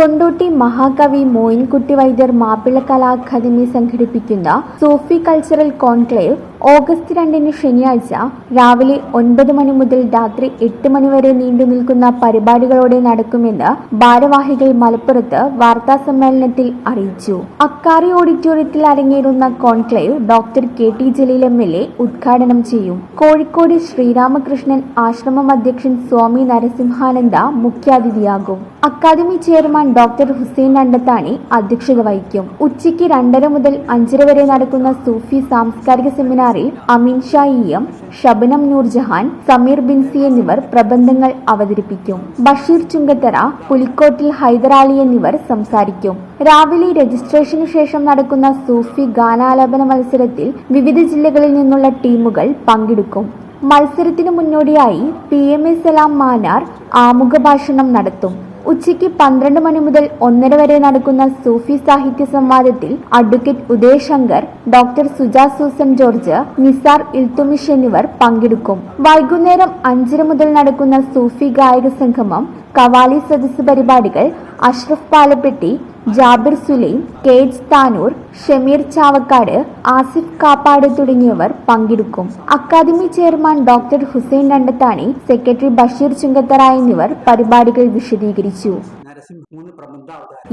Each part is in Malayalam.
കൊണ്ടോട്ടി മഹാകവി മോയിൻകുട്ടി വൈദ്യർ മാപ്പിള കലാ അക്കാദമി സംഘടിപ്പിക്കുന്ന സോഫി കൾച്ചറൽ കോൺക്ലേവ് ഓഗസ്റ്റ് രണ്ടിന് ശനിയാഴ്ച രാവിലെ ഒൻപത് മണി മുതൽ രാത്രി എട്ട് മണി വരെ നീണ്ടു നിൽക്കുന്ന പരിപാടികളോടെ നടക്കുമെന്ന് ഭാരവാഹികൾ മലപ്പുറത്ത് വാർത്താ സമ്മേളനത്തിൽ അറിയിച്ചു. അക്കാരി ഓഡിറ്റോറിയത്തിൽ അരങ്ങേറുന്ന conclave doctor K T Jaleel M L A ഉദ്ഘാടനം ചെയ്യും. കോഴിക്കോട് ശ്രീരാമകൃഷ്ണൻ ആശ്രമം അധ്യക്ഷൻ സ്വാമി നരസിംഹാനന്ദ മുഖ്യാതിഥിയാകും. Academy chairman doctor Hussain Andathani അധ്യക്ഷത വഹിക്കും. ഉച്ചയ്ക്ക് രണ്ടര മുതൽ അഞ്ചര വരെ നടക്കുന്ന സൂഫി സാംസ്കാരിക സെമിനാറിൽ അമിൻ ഷാ ഇ എം ഷബനം നൂർജഹാൻ സമീർ ബിൻസി എന്നിവർ പ്രബന്ധങ്ങൾ അവതരിപ്പിക്കും. ബഷീർ ചുങ്കത്തറ പുലിക്കോട്ടിൽ ഹൈദരാലി എന്നിവർ സംസാരിക്കും. രാവിലെ രജിസ്ട്രേഷന് ശേഷം നടക്കുന്ന സൂഫി ഗാനാലാപന മത്സരത്തിൽ വിവിധ ജില്ലകളിൽ നിന്നുള്ള ടീമുകൾ പങ്കെടുക്കും. മത്സരത്തിനു മുന്നോടിയായി P M A Salam Manar ആമുഖ ഭാഷണം നടത്തും. ഉച്ചയ്ക്ക് പന്ത്രണ്ട് മണി മുതൽ ഒന്നര വരെ നടക്കുന്ന സൂഫി സാഹിത്യ സംവാദത്തിൽ advocate Udayashankar doctor Suja Susan George Nisar Iltutmish എന്നിവർ പങ്കെടുക്കും. വൈകുന്നേരം അഞ്ചര മുതൽ നടക്കുന്ന സൂഫി ഗായക സംഗമം കവാലി സദസ് പരിപാടികൾ അഷ്റഫ് പാലപ്പെട്ടി ജാബിർ സുലൈം കേജ് താനൂർ ഷമീർ ചാവക്കാട് ആസിഫ് കാപ്പാട് തുടങ്ങിയവർ പങ്കെടുക്കും. Academy chairman doctor Hussain Randathani secretary Basheer Chungathara എന്നിവർ പരിപാടികൾ വിശദീകരിച്ചു.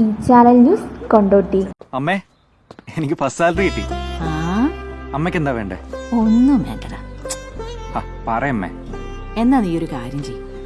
ഈ ചാനൽ ന്യൂസ് കൊണ്ടോട്ടി. അമ്മേ എനിക്ക് ഫസ്റ്റ് സാലറി കിട്ടി. അമ്മയ്ക്ക് എന്താ വേണ്ടേ? ഒന്നും വേണ്ടടാ. പറയമ്മേ എന്നാ നീ ഒരു കാര്യം ചെയ്യും.